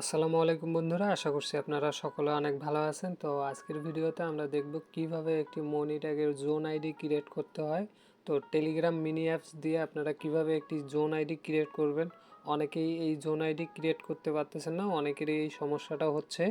আসসালামু আলাইকুম বন্ধুরা, আশা করছি আপনারা সকলে অনেক ভালো আছেন। তো আজকের ভিডিওতে আমরা দেখব কীভাবে একটি মনি ট্যাগের জোন আইডি ক্রিয়েট করতে হয়। তো টেলিগ্রাম মিনি অ্যাপস দিয়ে আপনারা কীভাবে একটি জোন আইডি ক্রিয়েট করবেন। অনেকেই এই জোন আইডি ক্রিয়েট করতে পারতেছেন না, অনেকেরই এই সমস্যাটা হচ্ছে।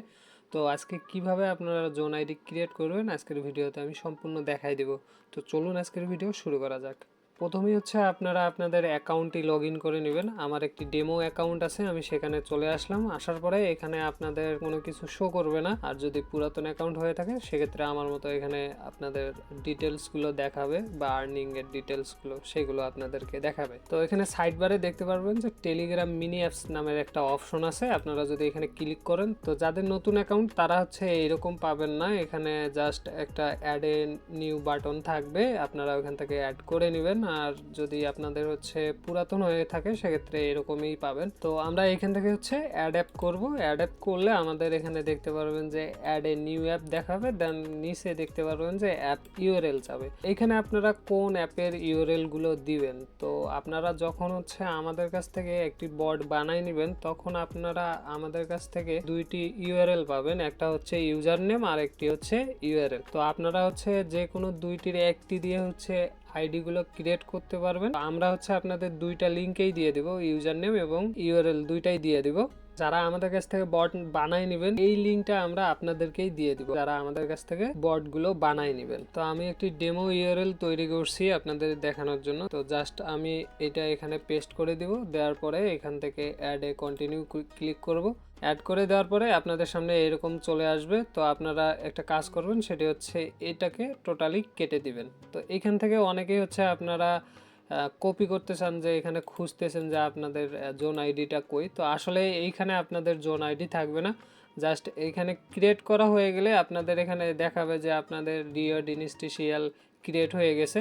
তো আজকে কীভাবে আপনারা জোন আইডি ক্রিয়েট করবেন, আজকের ভিডিওতে আমি সম্পূর্ণ দেখাই দেব। তো চলুন আজকের ভিডিও শুরু করা যাক। প্রথমেই হচ্ছে আপনারা আপনাদের অ্যাকাউন্টটি লগ ইন করে নেবেন। আমার একটি ডেমো অ্যাকাউন্ট আছে, আমি সেখানে চলে আসলাম। আসার পরে এখানে আপনাদের কোনো কিছু শো করবে না। আর যদি পুরাতন অ্যাকাউন্ট হয়ে থাকে, সেক্ষেত্রে আমার মতো এখানে আপনাদের ডিটেলসগুলো দেখাবে বা আর্নিংয়ের ডিটেলসগুলো সেগুলো আপনাদেরকে দেখাবে। তো এখানে সাইড বারে দেখতে পারবেন যে টেলিগ্রাম মিনি অ্যাপস নামের একটা অপশন আছে। আপনারা যদি এখানে ক্লিক করেন, তো যাদের নতুন অ্যাকাউন্ট, তারা হচ্ছে এরকম পাবেন না। এখানে জাস্ট একটা অ্যাড এ নিউ বাটন থাকবে। আপনারা ওখান থেকে অ্যাড করে নেবেন। আর যদি আপনাদের হচ্ছে পুরাতন হয়ে থাকে, সেক্ষেত্রে এরকমই পাবেন। তো আমরা এখান থেকে হচ্ছে অ্যাড অ্যাপ করব। অ্যাড করলে আমাদের এখানে দেখতে পারবেন যে অ্যাড এ নিউ অ্যাপ দেখাবে দেন নিচে দেখতে পারবেন যে অ্যাপ ইউআরএল যাবে। এখানে আপনারা কোন অ্যাপের ইউআরএলগুলো দিবেন? তো আপনারা যখন হচ্ছে আমাদের কাছ থেকে একটি বট বানাই নেবেন, তখন আপনারা আমাদের কাছ থেকে দুইটি ইউআরএল পাবেন। একটা হচ্ছে ইউজার নেম আর একটি হচ্ছে ইউআরএল তো আপনারা হচ্ছে যে কোনো দুইটির একটি দিয়ে হচ্ছে আইডিগুলো ক্রিয়েট করতে পারবেন। আমরা হচ্ছে আপনাদের দুইটা লিঙ্কেই দিয়ে দেবো ইউজার নেম এবং ইউআরএল দুইটাই দিয়ে দেবো। যারা আমাদের কাছ থেকে বট বানাই নেবেন, এই লিঙ্কটা আমরা আপনাদেরকেই দিয়ে দিব। যারা আমাদের কাছ থেকে বটগুলো বানাই নেবেন। তো আমি একটি ডেমো ইউআরএল তৈরি করছি আপনাদের দেখানোর জন্য। তো জাস্ট আমি এটা এখানে পেস্ট করে দিব। দেওয়ার পরে এখান থেকে অ্যাড এ কন্টিনিউ ক্লিক করব। অ্যাড করে দেওয়ার পরে আপনাদের সামনে এরকম চলে আসবে। তো আপনারা একটা কাজ করবেন, সেটি হচ্ছে এটাকে টোটালি কেটে দিবেন। তো এখান থেকে অনেকেই হচ্ছে আপনারা কপি করতে চান যে এখানে খুঁজতেছেন যে আপনাদের জোন আইডিটা কই। তো আসলে এইখানে আপনাদের জোন আইডি থাকবে না। জাস্ট এইখানে ক্রিয়েট করা হয়ে গেলে আপনাদের এখানে দেখাবে যে আপনাদের রিও ডিনিস্টিশিয়াল ক্রিয়েট হয়ে গেছে।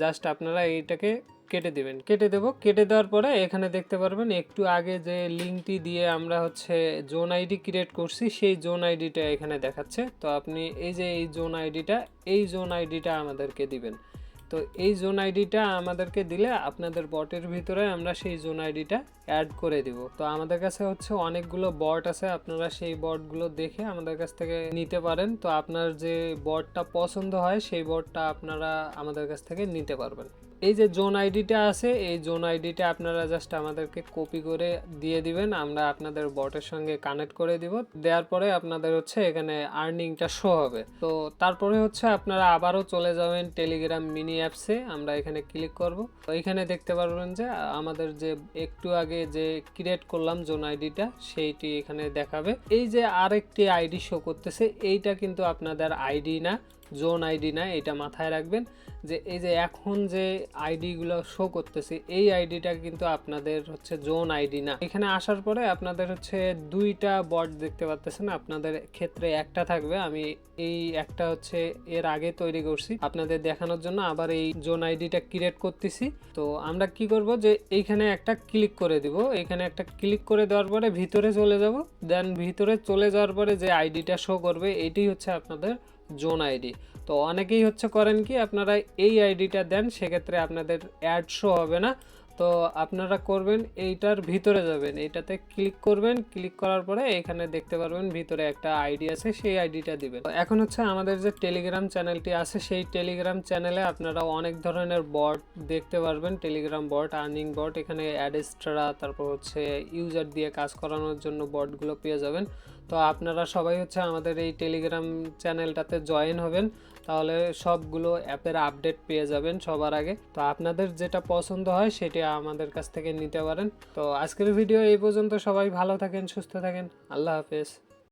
জাস্ট আপনারা এইটাকে কেটে দেবেন। কেটে দেবো। কেটে দেওয়ার পরে এখানে দেখতে পারবেন একটু আগে যে লিঙ্কটি দিয়ে আমরা হচ্ছে জোন আইডি ক্রিয়েট করছি, সেই জোন আইডিটা এখানে দেখাচ্ছে। তো আপনি এই যে এই জোন আইডিটা এই জোন আইডিটা আমাদেরকে দিবেন। তো এই জোন আইডিটা আমাদেরকে দিলে আপনাদের বটের ভিতরে আমরা সেই জোন আইডিটা অ্যাড করে দিব। তো আমাদের কাছে হচ্ছে অনেকগুলো বট আছে, আপনারা সেই বটগুলো দেখে আমাদের কাছ থেকে নিতে পারেন। তো আপনার যে বটটা পছন্দ হয়, সেই বটটা আপনারা আমাদের কাছ থেকে নিতে পারবেন। এই যে জোন আইডিটা আছে, এই জোন আইডিটা আপনারা জাস্ট আমাদেরকে কপি করে দিয়ে দিবেন, আমরা আপনাদের বটের সঙ্গে কানেক্ট করে দিব। দেওয়ার পরে আপনাদের হচ্ছে এখানে আর্নিংটা শো হবে। তো তারপরে হচ্ছে আপনারা আবারও চলে যাবেন টেলিগ্রাম মিনি অ্যাপসে আমরা এখানে ক্লিক করব। তো এখানে দেখতে পারবেন যে, আমাদের যে একটু আগে যে ক্রিয়েট করলাম জোন আইডিটা, সেইটি এখানে দেখাবে। এই যে আরেকটি আইডি শো করতেছে, এইটা কিন্তু আপনাদের আইডি না। জোন আইডি না এটা মাথায় রাখবেন যে এই যে এখন যে আইডিগুলো শো করতেছে, এই আইডিটা কিন্তু আপনাদের হচ্ছে জোন আইডি না। এখানে আসার পরে আপনাদের হচ্ছে দুইটা বট দেখতে পাচ্ছেন আপনাদের ক্ষেত্রে একটা থাকবে, আমি এই একটা হচ্ছে এর আগে তৈরি করছি। আপনাদের দেখানোর জন্য আবার এই জোন আইডিটা ক্রিয়েট করতেছি। তো আমরা কি করব যে এইখানে একটা ক্লিক করে দিব এখানে একটা ক্লিক করে দেওয়ার পরে ভিতরে চলে যাব দেন ভিতরে চলে যাওয়ার পরে যে আইডিটা শো করবে এটি হচ্ছে আপনাদের জোন আইডি। তো অনেকেই হচ্ছে করেন কি, আপনারা এই আইডিটা দেন, সেক্ষেত্রে আপনাদের অ্যাড শো হবে না। তো আপনারা করবেন, এইটার ভিতরে যাবেন, এইটাতে ক্লিক করবেন, ক্লিক করার পরে এখানে দেখতে পারবেন ভিতরে একটা আইডি আছে, সেই আইডিটা দিবেন। এখন হচ্ছে আমাদের যে টেলিগ্রাম চ্যানেলটি আছে, সেই টেলিগ্রাম চ্যানেলে আপনারা অনেক ধরনের বট দেখতে পারবেন। টেলিগ্রাম বট, আর্নিং বট, এখানে অ্যাডেস্ট্রা তারপর হচ্ছে ইউজার দিয়ে কাজ করানোর জন্য বটগুলো পেয়ে যাবেন। তো আপনারা সবাই হচ্ছে আমাদের এই টেলিগ্রাম চ্যানেলটাতে জয়েন হবেন। তাহলে সবগুলো অ্যাপের আপডেট পেয়ে যাবেন সবার আগে। তো আপনাদের যেটা পছন্দ হয় সেটি আমাদের কাছ থেকে নিতে পারেন। তো আজকের ভিডিও এই পর্যন্ত সবাই ভালো থাকেন, সুস্থ থাকেন। আল্লাহ হাফেজ।